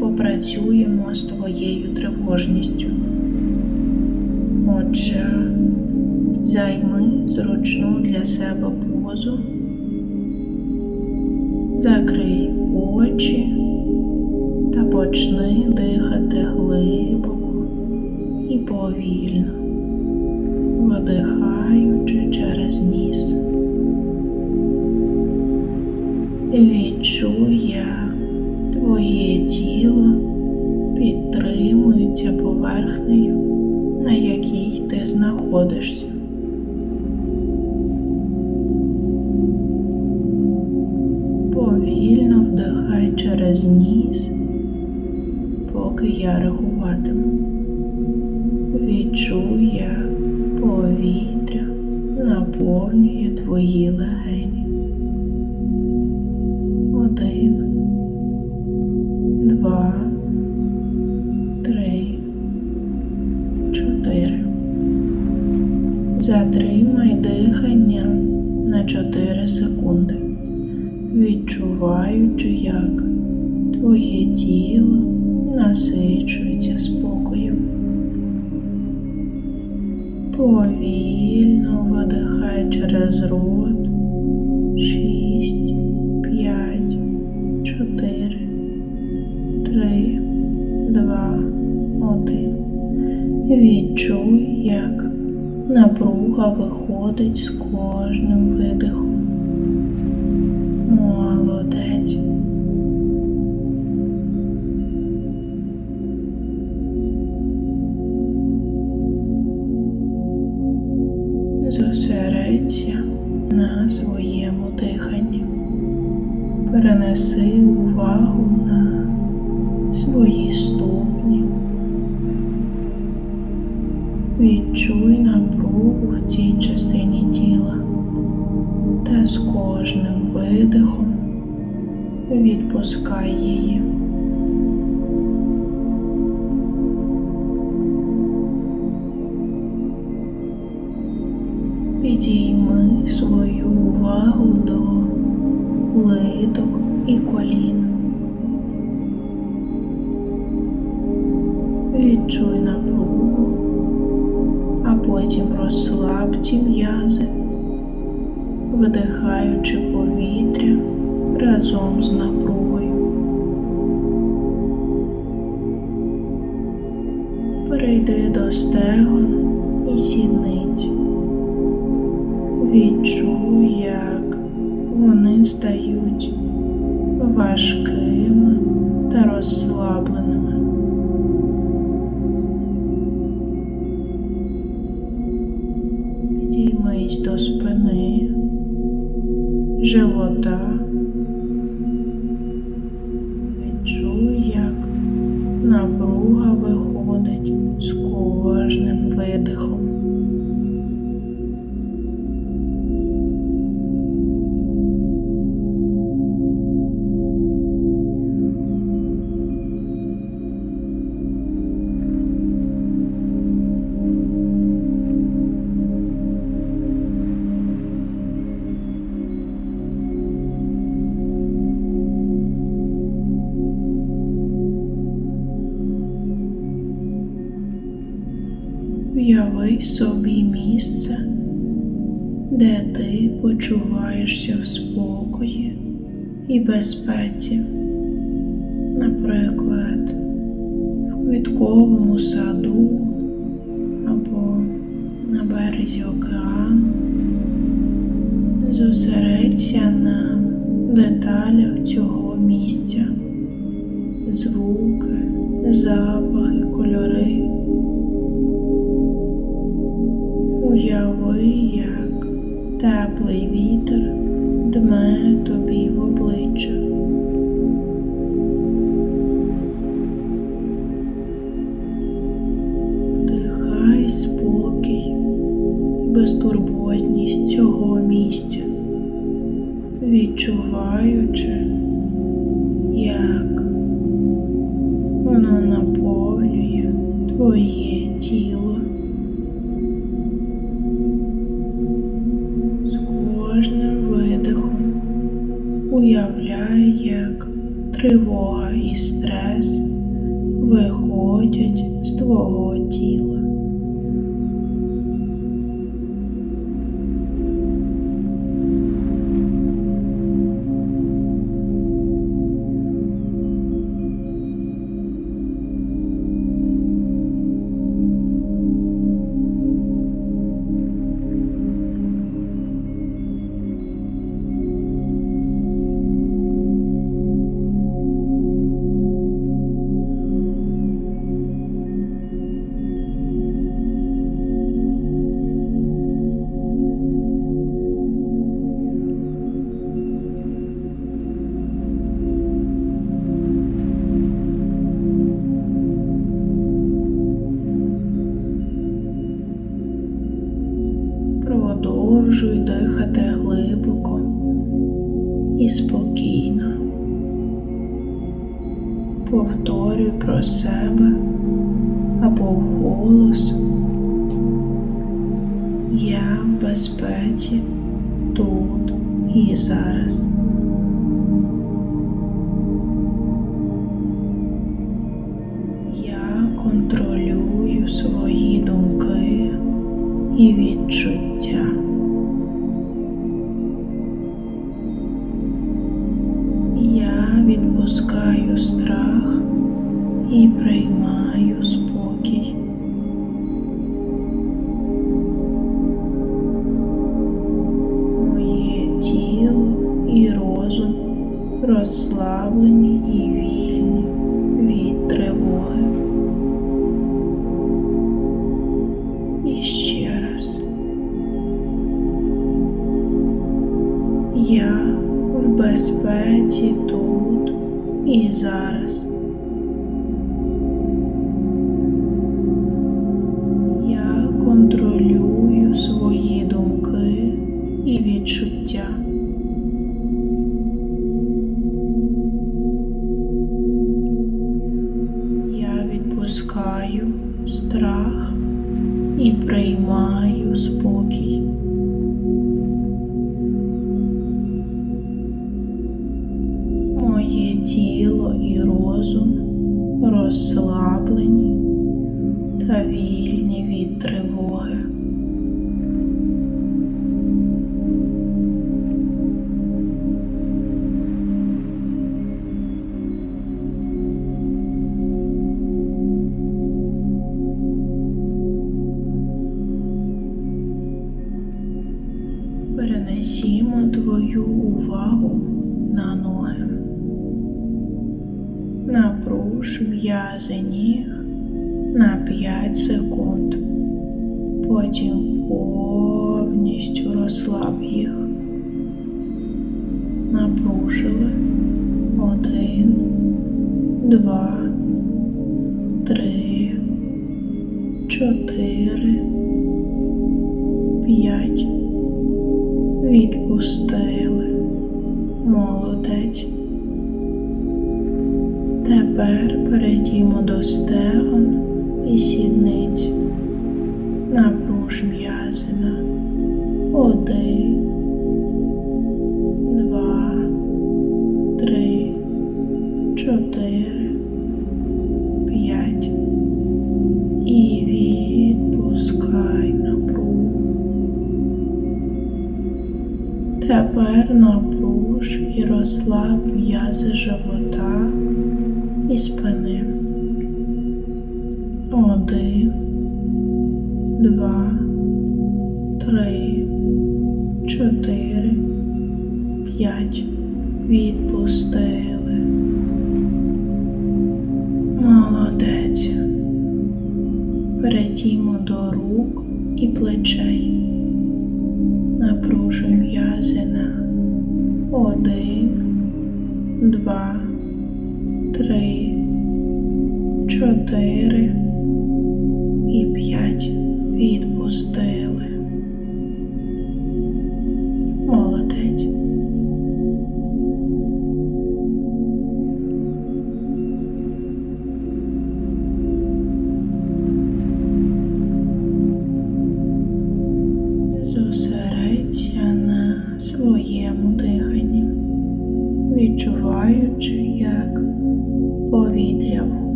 попрацюємо з твоєю тривожністю. Отже, займи зручну для себе позу, закрий очі та почни дихати глибоко і повільно, видихаючи через ніс. Відчуй, як твоє тіло підтримується поверхнею, на якій ти знаходишся. Повільно вдихай через ніс, поки я рахуватиму. Відчуй, як повітря наповнює твої легені. Один, Затримай дихання на 4 секунди, відчуваючи, як твоє тіло насичується спокоєм. Повільно видихай через рот. Шість, п'ять, чотири, три, два, один. Відчуй, як напруга виходить з кожним видихом. Молодець. Зосередься на своєму диханні. Перенеси відпускай її. Підійми свою увагу до литок і колін. Відчуй напругу, а потім розслаб ці м'язи, видихаючи повітря разом з напругою. До стегон і сідниць. Відчуй, як вони стають важкими та розслабленими. Підіймись до спини, живота. Собі місце, де ти почуваєшся в спокої і безпеці, наприклад, в квітковому саду або на березі океану. Зосередься на деталях цього місця, звуки, запахи, кольори. Уявляй, як тривога і стрес виходять з твого тіла. Продовжуй дихати глибоко і спокійно. Повторюй про себе або вголос. Я в безпеці тут і зараз. Я контролюю свої думки і відчуття. Розслаблені і вільні від тривоги. І ще раз. Я в безпеці тут і зараз. Я контролюю свої думки і відчуття. Ніг на 5 секунд. Потім повністю розслаб їх. Напружили. Один, два, три, чотири, п'ять. Відпустили. Тепер перейдімо до стегон і сідниць. Напруж м'язина. Один, два, три, чотири, п'ять. І відпускай напругу. Тепер напруж і розслаб м'язи живота і спини. Один, два, три, чотири, п'ять. Відпустили. Молодець. Перейдімо до рук і плечей. Напружуй м'язи на один, два, три, чотири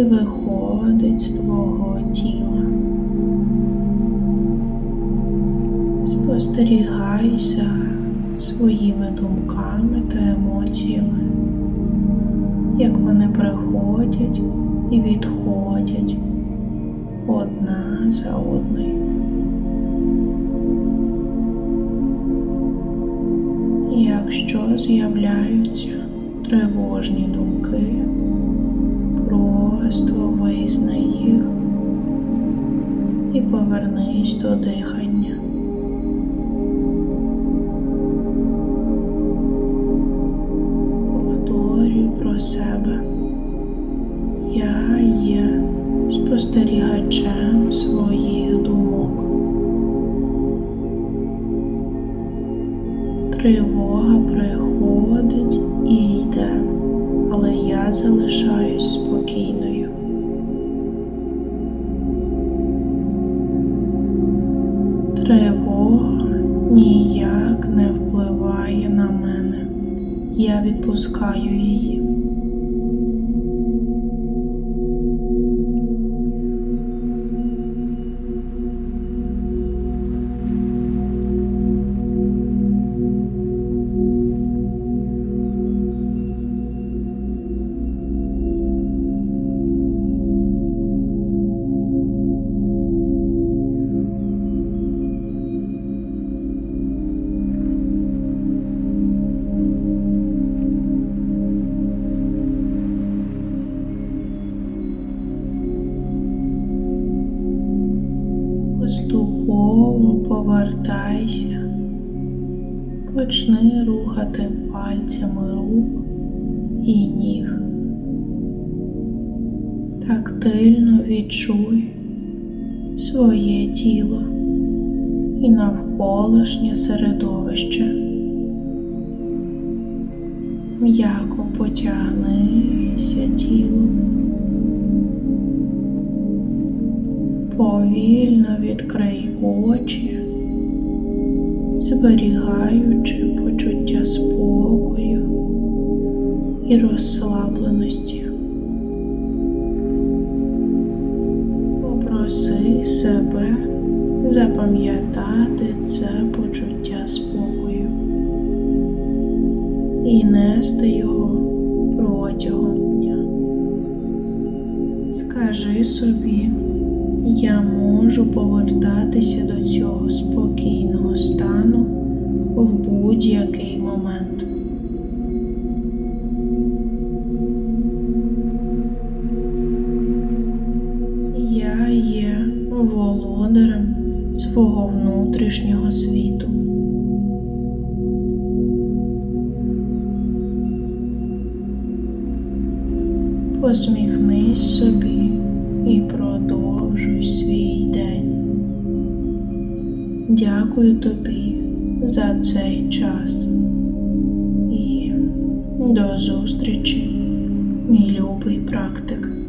і виходить з твого тіла. Спостерігай за своїми думками та емоціями, як вони приходять і відходять одна за одною. Якщо з'являються тривожні думки, просто визнай їх і повернись до дихання. Повторюй про себе. Я є спостерігачем своїх думок. Тривога приходить і йде, але я залишаюсь Тривога ніяк не впливає на мене. Я відпускаю її. Тактильно відчуй своє тіло і навколишнє середовище. М'яко потягнися тілом. Повільно відкрий очі, зберігаючи почуття спокою і розслабленості. В будь-який момент. Я є володарем свого внутрішнього світу. Посміхнись собі і продовжуй свій день. Дякую тобі за цей час і до зустрічі, мій любий практик.